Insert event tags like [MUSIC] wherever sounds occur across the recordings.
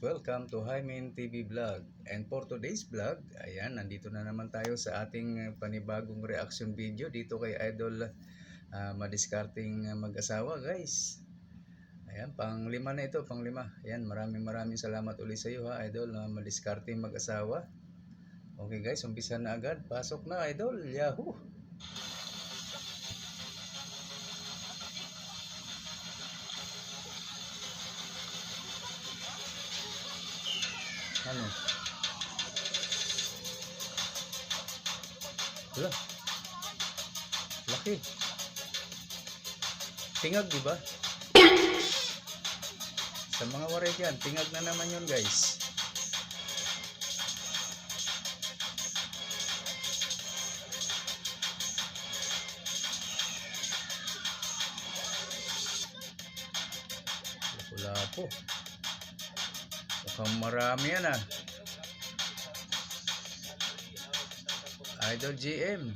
welcome to Hymen TV Vlog. And for today's vlog, ayan, nandito na naman tayo sa ating panibagong reaction video dito kay Idol uh, Madiskarting uh, mag-asawa guys. Ayan, pang lima na ito, pang lima. Ayan, maraming maraming salamat ulit sa iyo ha, Idol, uh, Madiskarting mag-asawa. Okay guys, umpisa na agad. Pasok na, Idol. Yahoo! Ano? Wala. Laki. Tingag, di ba? Sa mga waray yan, tingag na naman yun, guys. Marami yan ah. Idol GM.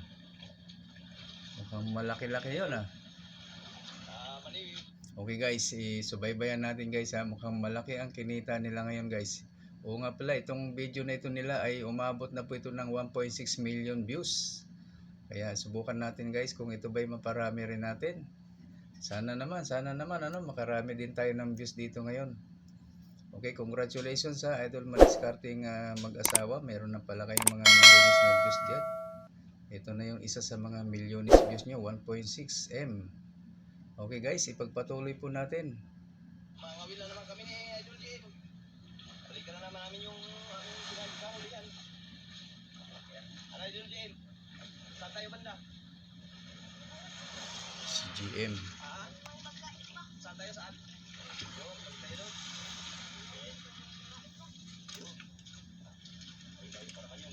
Mukhang malaki-laki yun ah. Okay guys, isubaybayan natin guys ha. Mukhang malaki ang kinita nila ngayon guys. Oo nga pala, itong video na ito nila ay umabot na po ito ng 1.6 million views. Kaya subukan natin guys kung ito ba'y maparami rin natin. Sana naman, sana naman ano, makarami din tayo ng views dito ngayon. Okay, congratulations sa Idol Madiskarting uh, mag-asawa. Meron na pala kayong mga milyones na views dyan. Ito na yung isa sa mga milyones views nyo, 1.6 M. Okay guys, ipagpatuloy po natin. Mangawil na naman kami ni Idol Jim. Balikan na naman namin yung aming pinagkakahuli yan. Ano Idol Jim? Saan tayo banda? Si GM. Ha? Saan tayo saan? Yo, balik tayo doon. Yo. Ay, tayo para kayo.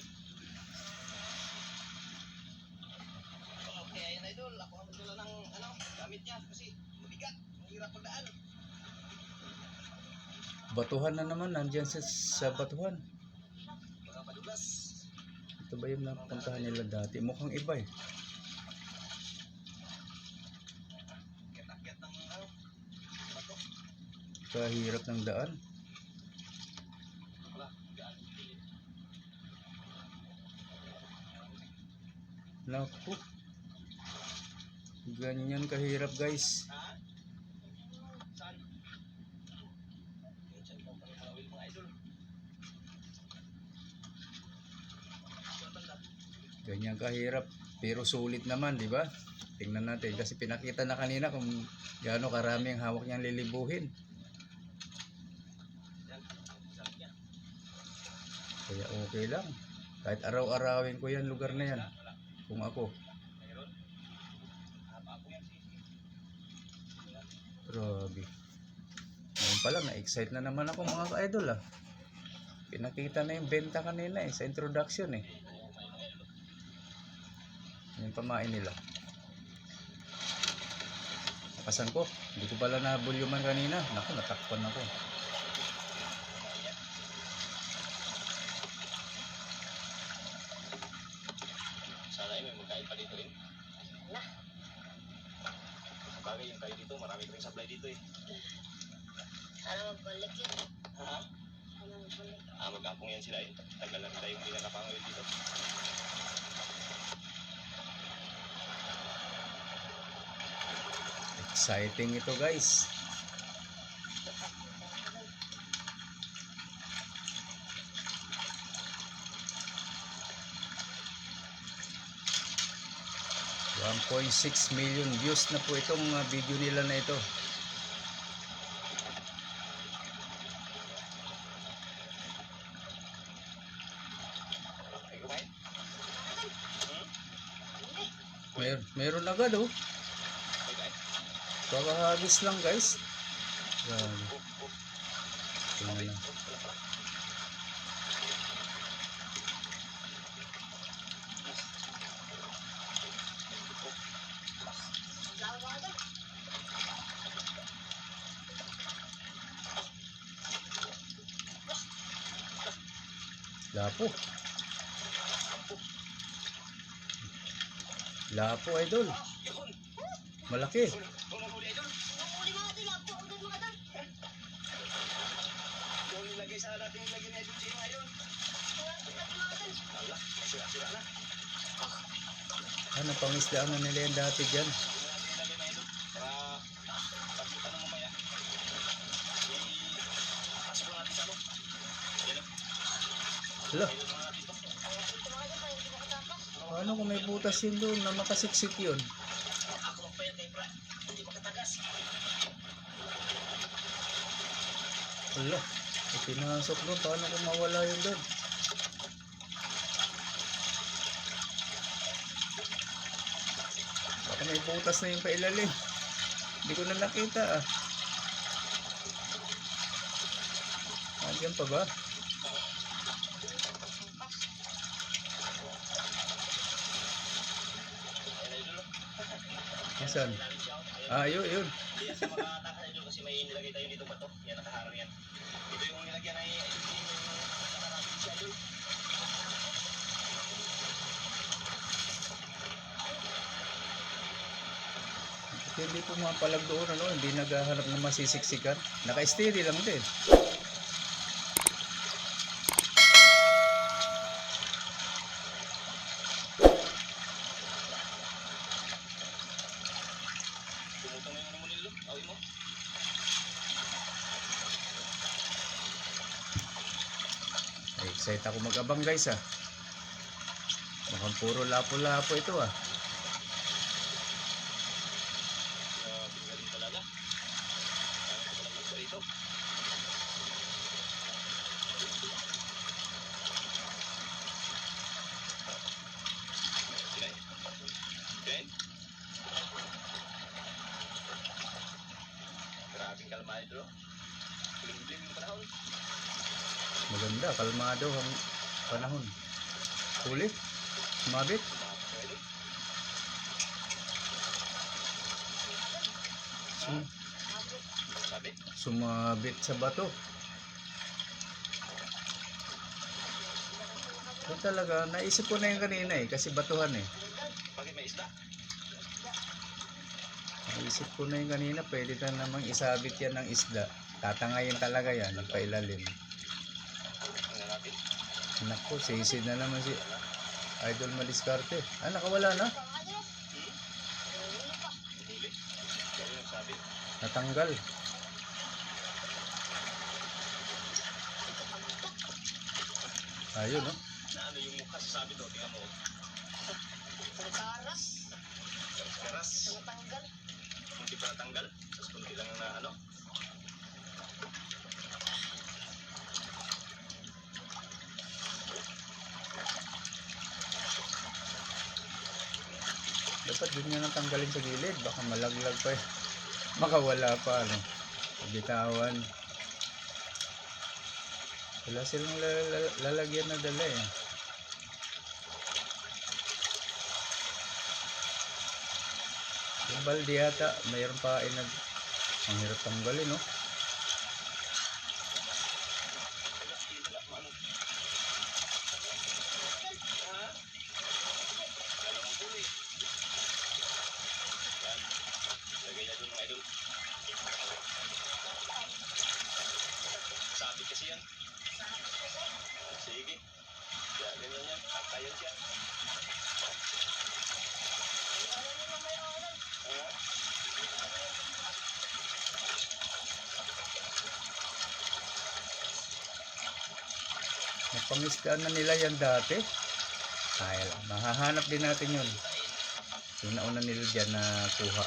Okay, ayan Idol. Ako ang magdala ng ano, gamit niya kasi mabigat. Mahirap pagdaan. Batuhan na naman, nandyan sa, sa batuhan. Mga padulas. Ito ba yung napuntahan nila dati? Mukhang iba eh. Kahirap ng daan. Naku. Ganyan kahirap guys. Ha? Saan? Minsan ko pa rin mga idol. Saan banda? Ganyan kahirap. Pero sulit naman, di ba? Tingnan natin. Kasi pinakita na kanina kung gaano karami ang hawak niyang lilibuhin. Kaya okay lang. Kahit araw-arawin ko yan lugar na yan. Kung ako. Grabe. Ngayon pa lang, na-excite na naman ako mga ka-idol ah. Pinakita na yung benta kanina eh, sa introduction eh. Yung pamain nila. Nakasan ko. Hindi ko pala nabulyuman kanina. Naku, natakpan ako. Sana ay may magkain pa dito rin. Wala. Bagay yung kain dito, marami ko rin supply dito eh. Sana magbalik yun. Ha? Sana magbalik. Ah, mag-apong yan sila eh. Tagal lang tayo hindi nakapangawin dito. Exciting ito guys. $1.6 million views na po itong uh, video nila na ito. Mer meron agad oh. Kakahagis lang guys. Oh. Tingnan na. Doon. Lapo. Lapo idol. Malaki. Unang huli idol! Uli mga doon. Lapo. Uli mga doon. Yung nilagay isa natin yung lagyan ni Idol Jim ngayon. Ala, sira-sira na. Ano, pangisdaan na nila yan dati dyan. Ano. Hala, paano kung may butas yun doon na makasiksik yun? Hala, pinasok doon. Paano kung mawala yun doon? Baka may butas na yung pailalim. Hindi ko na nakita ah. Nandiyan pa ba? Ayan. Ah, yun, yun. Siya makatakas Idol kasi may nilagay tayo dito bato. Yan nakaharang yan. Ito yung nilagyan ay Idol Jim. Yung nakaharapin siya Idol. Ba't Hindi pumapalag doon, ano? Hindi naghahanap ng masisiksikan. Naka-steady lang din. Excited ako mag-abang guys ah. Mukhang puro lapo-lapo ito ah. Grabe galing talaga. Kaya ko pala gusto rito. Sinayin. Sinayin. Grabing kalmado. Bling-bling yung panahon. Maganda, kalmado ang panahon. Huli? Sumabit? Sum Sabi. sumabit sa bato. Ito talaga, naisip ko na yung kanina eh, kasi batuhan eh. Bakit may isda? Naisip ko na yung kanina, pwede na namang isabit yan ng isda. Tatangayin talaga yan, ng pailalim. Tingnan natin. Naku, sisid na naman si Idol Madiskarte. Ah, nakawala na. Natanggal. Ayun, no? Na ano yung mukha sa sabi to. Tingnan mo. Karas. Karas. Natanggal. Kunti pa natanggal. Tapos kunti lang na ano. Dapat din nga natanggalin sa gilid. Baka malaglag pa eh. Makawala pa, ano? Bitawan. Wala silang la- la- lalagyan na dala eh. Balde yata, mayroon pa ay nag... Ang hirap tanggalin, no? Sabi kasi yan. Sige. Kaya ganyan yan. Kakayan siya. Ah. Napangistaan na nila yan dati. Kaya lang, mahahanap din natin yun. Yung nauna nila dyan na kuha.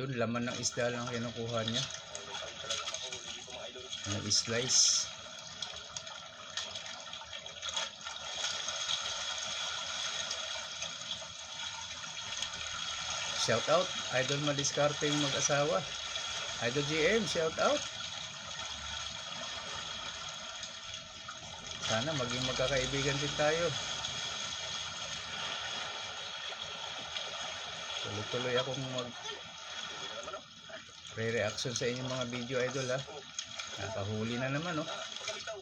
Yun, laman ng isda lang kinukuha niya. Mayroon pa rin talaga makahuli dito mga idol. Ng slice. Shout out, Idol Madiskarte yung mag-asawa. Idol GM, shout out. Sana maging magkakaibigan din tayo. Tuloy-tuloy akong mag re-reaction sa inyong mga video idol ha. Nakahuli na naman oh. Ng idol.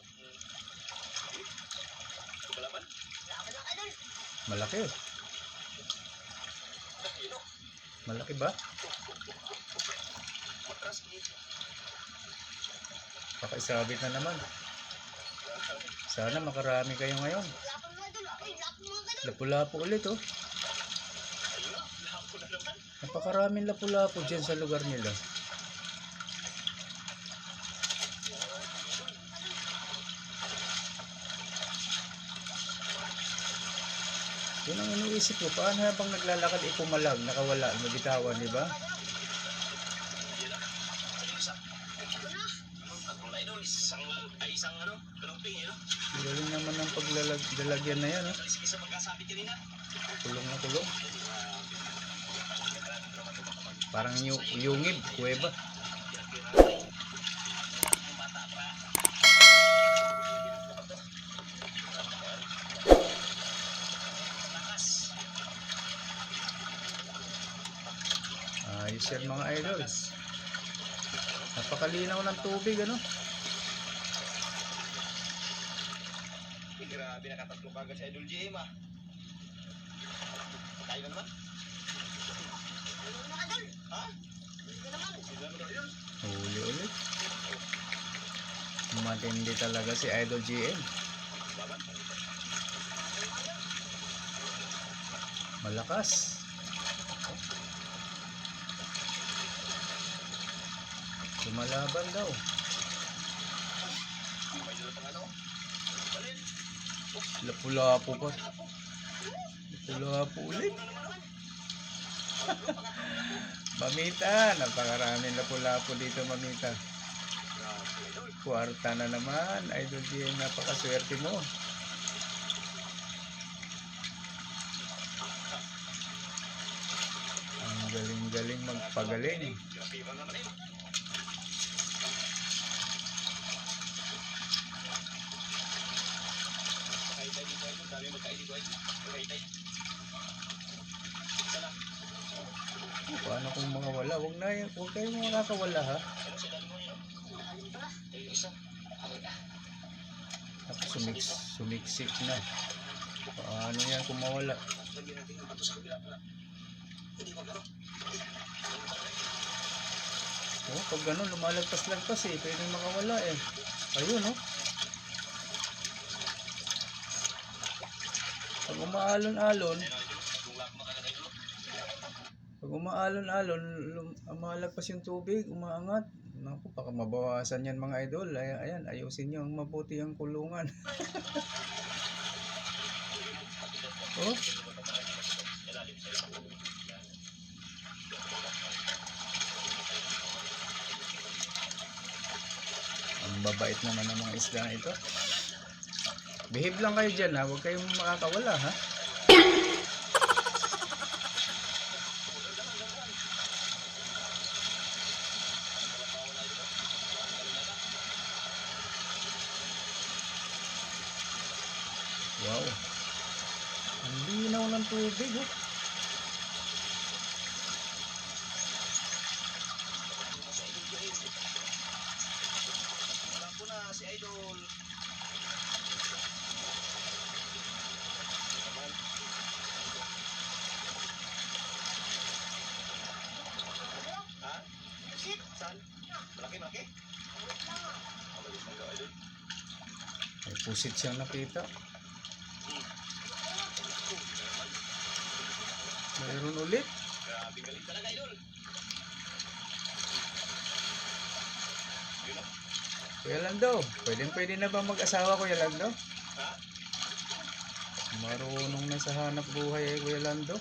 Malaki. Malaki ba? Pakisabit na naman. Sana makarami kayo ngayon. Lapu-lapu ulit oh. Napakaraming lapu-lapu dyan sa lugar nila. Yun ang iniisip ko, paano habang naglalakad ipumalag, nakawala, mabitawan, di ba? Eh, no? Galing naman ng paglalagyan na yan, pagkasabit kanina. Kulong na kulong. Parang yu yungib, kuweba. Ayos yan mga idol. Napakalinaw ng tubig, ano? Grabe, nakatatlo kagad sa idol GM ah. Tayo na naman. Ha? Huli ulit. Matindi talaga si Idol GM. Malakas. Lumalaban daw. Lapu-lapu pa. Lapu-lapu ulit. [LAUGHS] mamita, napakaraming lapu-lapu dito mamita. Kwarta na naman. Idol GM, napakaswerte mo. Ang galing-galing magpagaling. Grabe ba naman eh. Magkaitay dito idol. Dami magkaitay dito idol. Magkaitay. Sana. Paano kung mga wala? Huwag na yan. Huwag kayong ha. Pala. Ay, isa. Tapos sumix, sumiksik na. Paano yan kung mawala? Oh, pag gano'n, lumalagpas-lagpas eh. Pwedeng makawala eh. Ayun oh. Pag umaalon-alon, pag umaalon-alon, lumalagpas yung tubig, umaangat. Naku, baka mabawasan yan mga idol. Ay, ayan, ayusin nyo ang mabuti ang kulungan. [LAUGHS] oh, ang babait naman ng mga isda ito. Behave lang kayo dyan ha, huwag kayong makakawala ha. Wow. Ang linaw ng tubig oh. Wala po na si Idol. Naman. Ha? Sit. Saan? Malaki, malaki? Mabilis na Idol. May pusit siyang nakita. Mayroon ulit. Talaga, Idol. Kuya Lando, pwedeng pwede na ba mag-asawa Kuya Lando? Ha? Marunong na sa hanap buhay eh Kuya Lando.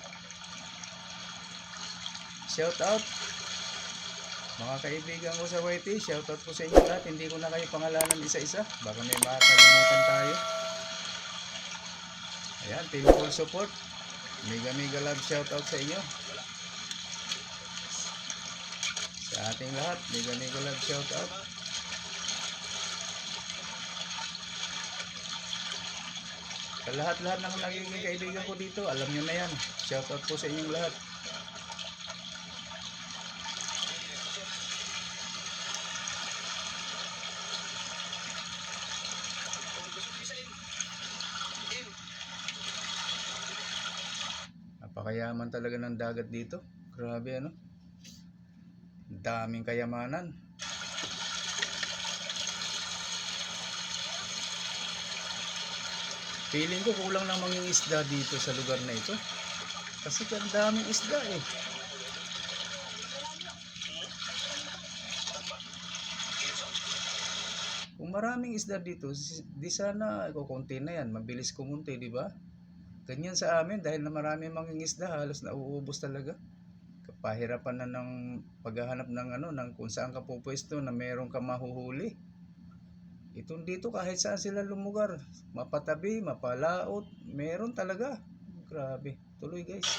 Shout out. Mga kaibigan ko sa YT, shout out po sa inyo lahat. Hindi ko na kayo pangalanan isa-isa. Baka may makakalimutan tayo. Ayan, team full support. Mega mega love shout out sa inyo. Sa ating lahat, mega mega love shout out. Sa lahat-lahat ng nagiging kaibigan ko dito, alam nyo na yan. Shout out po sa inyong lahat. Kung gusto ko isa in. In. Napakayaman talaga ng dagat dito. Grabe ano. Daming kayamanan. Feeling ko kulang lang manging isda dito sa lugar na ito. Kasi ang daming isda eh. Kung maraming isda dito, di sana kukunti na yan. Mabilis kumunti, di ba? Ganyan sa amin dahil na marami manging isda, halos nauubos talaga. Pahirapan na ng paghahanap ng ano, ng kung saan ka pupwesto na meron ka mahuhuli. Itong dito kahit saan sila lumugar, mapatabi, mapalaot, meron talaga. Grabe. Tuloy guys.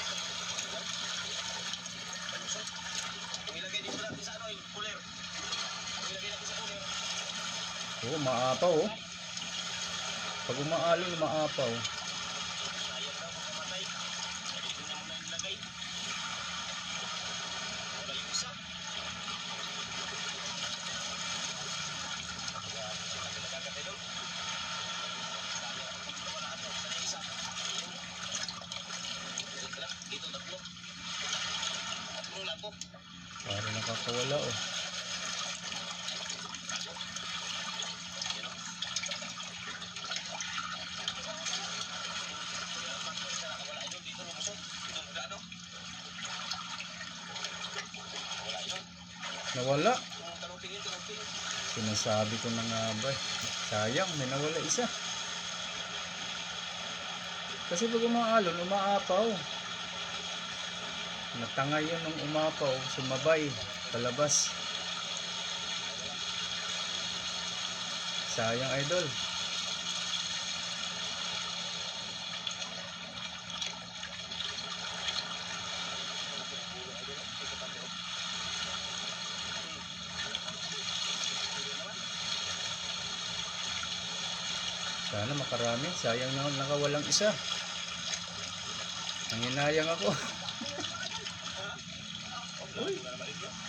Ilagay dito natin sa ano, yung. Ilagay natin sa cooler. Oo, maapaw oh. Pag umaalon, maapaw. Sayang daw pagkamatay. Dito na muna ilagay. Wala yung isa. Nagkakatay doon. Wala ato. Sana yung isa. Dito lang. Dito tatlo. Tatlo lang po. Para nakakawala oh. Yan o. Wala yun. Dito lumusot. Dito wala ano. Wala yun. Nawala. Sinasabi ko na nga ba. eh. Sayang, may nawala isa. Kasi pag umaalon, umaapaw. Natangay yun nung umapaw, sumabay, palabas. Sayang idol. Sana makarami. Sayang na nakawalang isa. Nanginayang ako. [LAUGHS] Uy,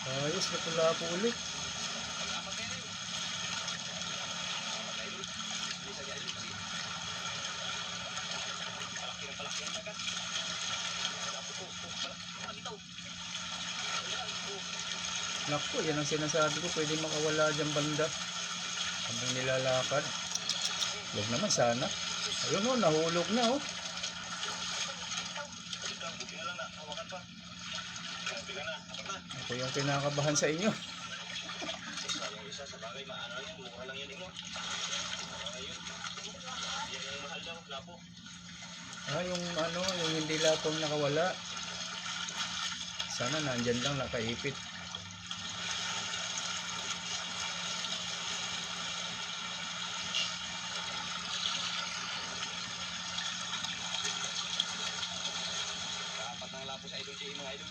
ayos na pula po ulit. Naku, yan ang sinasabi ko. Pwede makawala dyan banda. Habang nilalakad. Huwag naman sana. Ayun o, nahulog na oh. Ako yung kinakabahan sa inyo. Ah, yung ano, yung hindi lapong nakawala. Sana nandyan lang nakaipit. Kaapat ng lapo sa idol, mga idol.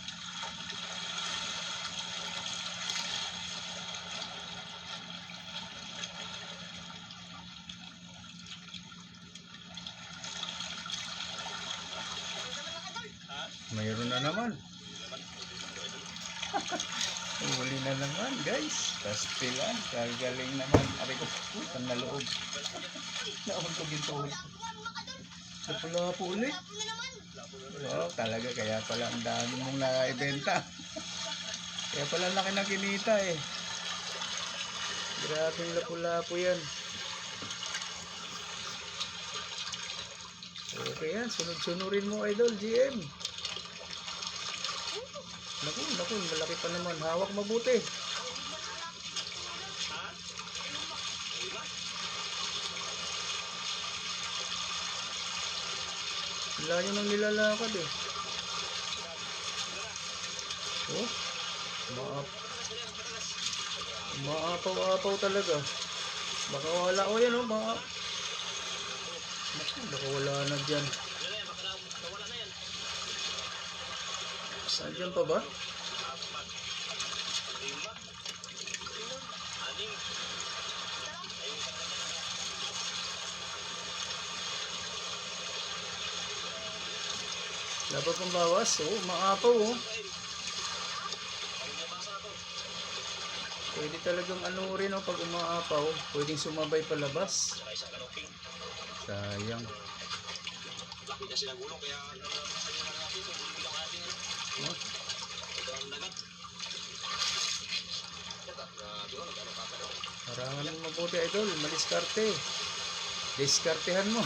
Ha? Mayroon na naman. Huli na naman, guys. Pastilan. Gagaling naman. Aray ko, putang na loob. Naon ko ginto ulit. Sa pula po ulit. Na. Oo, talaga. Kaya pala ang dami mong naibenta. Kaya pala laki ng kinita eh. Grabe lapu-lapu yan. Okay yan. Sunod-sunurin mo, idol, GM. Naku, naku, malaki pa naman. Hawak mabuti. Layo nang nilalakad eh. Oh, maap maapaw-apaw talaga. Baka wala o yan oh, maap. Baka wala na dyan. Saan dyan pa ba? Apat. Lima. Anim. Ayun, Dapat pang bawas. Oh, maapaw oh. Pwede talagang ano rin oh, pag umaapaw. Pwedeng sumabay palabas. Sayang. Pala. Harangan ng mabuti idol, madiskarte. Diskartehan mo.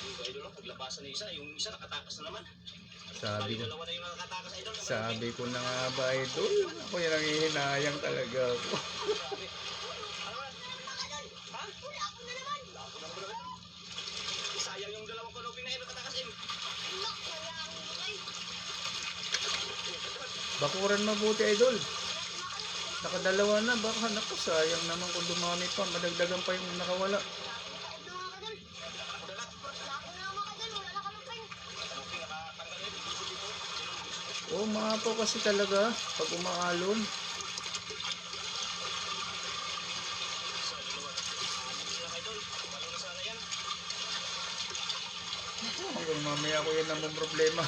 Dito, idol, oh, paglabasan ng isa, yung isa nakatakas na naman. Sabi ko, dalawa na yung nakatakas, idol. sabi ko na nga ba idol, ako yung nangihinayang talaga ako. Sayang yung dalawang kanoping na yun nakatakas, eh. Bakuran mabuti idol. Nakadalawa na, baka naku sayang naman kung dumami pa, madagdagan pa yung nakawala. Ito mga kadol. Wala ako na mga kadol. Wala na kamay. Kanoping nakatanggal yun, dito, dito. Oo, mga po kasi talaga, pag umaalon. Naku, hanggang mamaya ko yan namang problema.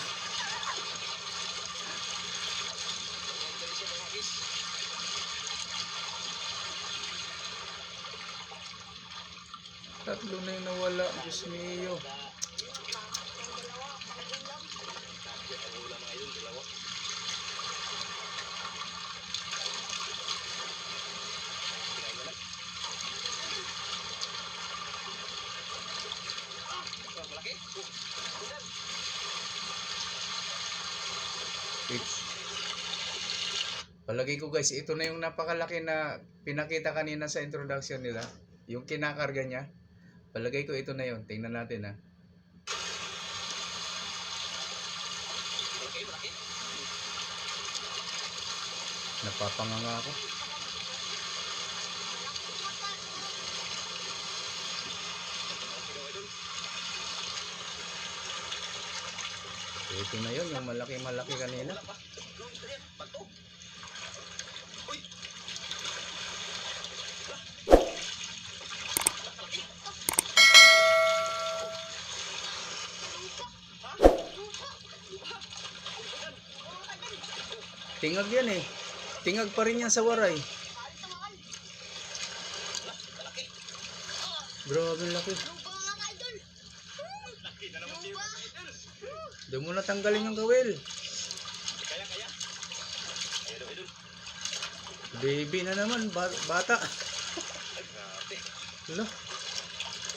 Tatlo na yung nawala, Diyos mio. Idol, dalawa. It- Palagay ko guys, ito na yung napakalaki na pinakita kanina sa introduction nila. Yung kinakarga niya. Palagay ko ito na yun. Tingnan natin ha. Napapanganga ako. Malaki. Ito na yun, yung kanina. Yan. Bato. Uy. Tingag yan eh. Tingag pa rin yan sa waray. Grabe laki. Doon mo na tanggalin yung kawil. Baby na naman, ba- bata. Hala.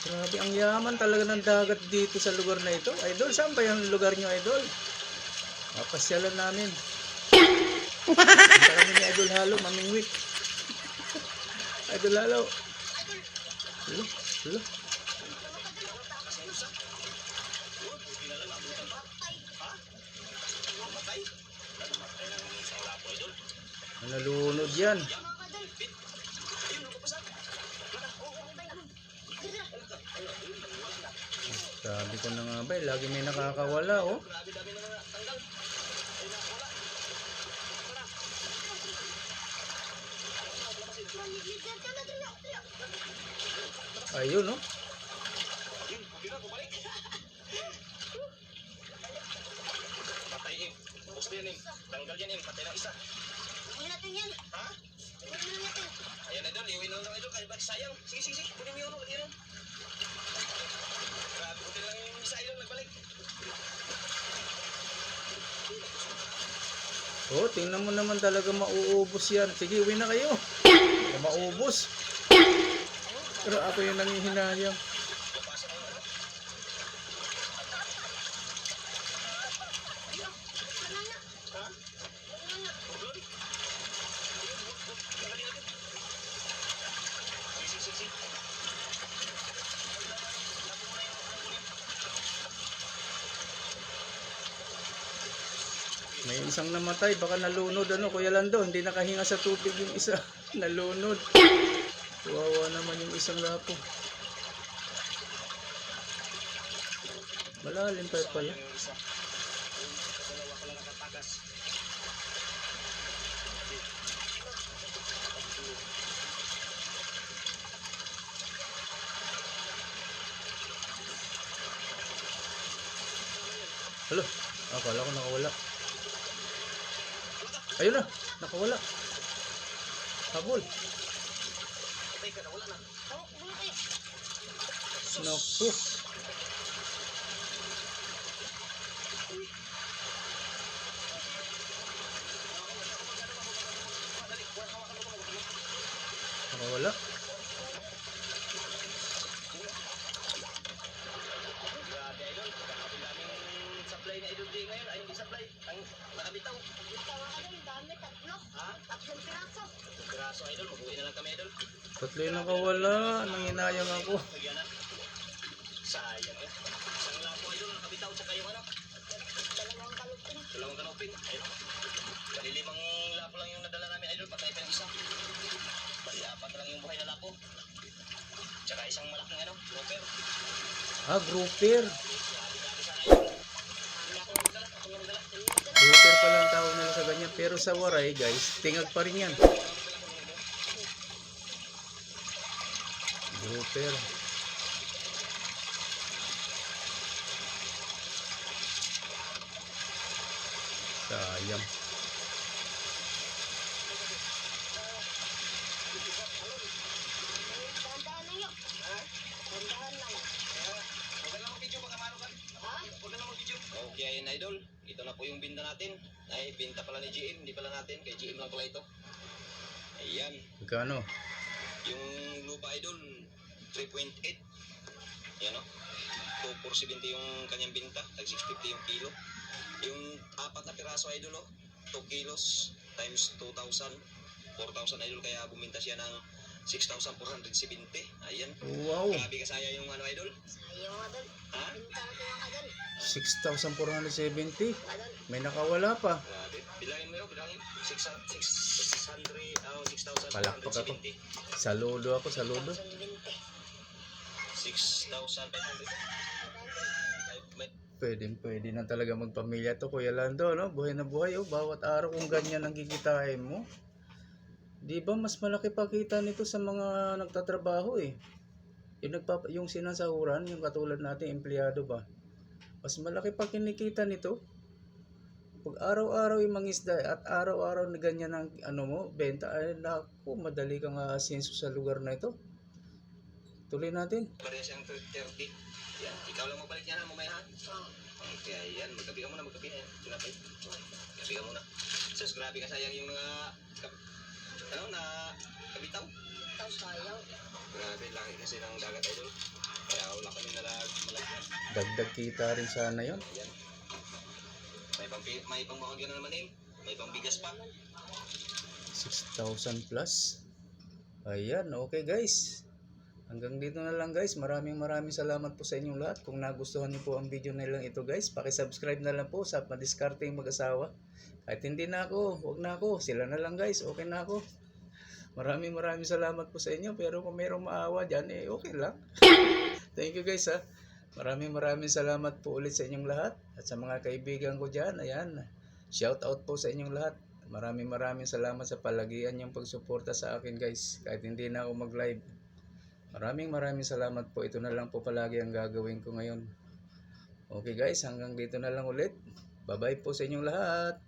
Grabe, ang yaman talaga ng dagat dito sa lugar na ito. Idol, saan ba yung lugar nyo, Idol? Mapasyalan namin. Kami ni Idol Halo, mamingwit. Idol Halo. Lapo, idol. Nalunod yan. Sabi ko na nga ba, eh, lagi may nakakawala, oh. Grabe dami na natanggal. Ay, nakawala. Ayun, oh. Na, bumalik. Patay, Im. Poste yan, Im. Tanggal yan, Im. Patay ng isa. Iwan natin yan. Ha? Iwan na natin. Ayan, idol. Iwin na lang, idol. Kaya ba't sayang? Sige, sige, sige. Kunin mo yun, kunin yun. Grabe, buti lang yung isa, idol. Nagbalik. Oh, tingnan mo naman talaga mauubos yan. Sige, uwi na kayo. [COUGHS] Baka Maubos. Pero ako yung nangihinayang. Papasa kayo, ano? Ha? Uglon? Tanggalin natin. Sige, sige, sige, sige. May isang namatay, baka nalunod ano, Kuya Lando, hindi nakahinga sa tubig yung isa. [LAUGHS] nalunod. Kawawa naman yung isang lapo. Malalim pa pala. Hala, akala ko nakawala. Ayun na, nakawala. Habol. Naku. Nakawala. Grabe, idol. Ang daming supply na idol J ngayon. Ay, hindi supply. Ang nakabitaw. Tawa ka dun, dami, tatlo. Ha? Tatlong piraso. Graso, idol. Mag-uwi na lang kami, idol. Tatlo yung nakawala. Nanginayang ako. Sayang eh. Isang lapo, idol. Nakabitaw. Tsaka yung ano. Dalawang kalupin. Dalawang kanopin. Ayun. Kalilimang lapo lang yung nadala namin, idol. Patay pa yung isa. Bali, apat lang yung buhay na lapo. Tsaka isang malaking ano, grouper. Ah, grouper. Grouper pa lang tawag nila sa ganyan. Pero sa waray, guys, tingag pa rin yan. Grouper. Sayang. Dahan-dahan lang yun. Dahan-dahan lang. Huwag ka lang mag-video, baka mano ka. Ha? Huwag ka lang mag-video. Okay, ayun, idol. Ito na po yung binta natin. Ay, binta pala ni GM. Hindi pala natin. Kay GM lang pala ito. Ayan. Magkano? Yung lupa, idol, 3.8. Yan o. 2,470 yung kanyang binta. Tag 650 yung kilo. Yung apat na piraso, idol, o. 2 kilos times 2,000. 4,000, idol. Kaya buminta siya ng 6,470. Ayan. Wow. Grabe kasaya yung ano, idol. Ayaw nga dun. Ha? Ka dun. 6,470. Adon. May nakawala pa. Grabe. Bilangin mo yun, bilangin. 600, 600, oh, 6,470. Palakpak ako. Saludo ako, saludo. 1,020. 6,500. May Pwede, pwede na talaga magpamilya to, Kuya Lando, no? Buhay na buhay, oh. Bawat araw kung ganyan ang gigitain mo. Di ba mas malaki pa kita nito sa mga nagtatrabaho, eh. Yung, nagpapa, yung sinasahuran, yung katulad natin, empleyado ba? Mas malaki pa kinikita nito. Pag araw-araw yung mangisda at araw-araw na ganyan ang ano mo, benta, ay naku, madali kang aasenso sa lugar na ito. Tuloy natin. Pareha siyang 30. Yan. Ikaw lang magbalik niya na mamaya ha. Okay, yan. Magkabi ka muna, magkabi na yan. Magkabi ka muna. Sus, grabe ka sayang yung mga ano na kabitaw. Tapos sayang. Grabe, laki kasi ng dagat idol. Kaya wala kami nalag malagyan. Dagdag kita rin sana yon. Yan. May pang may pang ka na naman eh. May pang bigas pa. 6,000 plus. Ayan, okay guys. Hanggang dito na lang guys. Maraming maraming salamat po sa inyong lahat. Kung nagustuhan niyo po ang video na lang ito guys, paki-subscribe na lang po sa Madiskarteng Mag-asawa. Kahit hindi na ako, wag na ako. Sila na lang guys, okay na ako. Maraming maraming salamat po sa inyo. Pero kung mayroong maawa dyan, eh okay lang. [LAUGHS] Thank you guys ha. Maraming maraming salamat po ulit sa inyong lahat. At sa mga kaibigan ko dyan, ayan. Shout out po sa inyong lahat. Maraming maraming salamat sa palagian niyong pagsuporta sa akin guys. Kahit hindi na ako mag-live. Maraming maraming salamat po. Ito na lang po palagi ang gagawin ko ngayon. Okay guys, hanggang dito na lang ulit. Bye-bye po sa inyong lahat.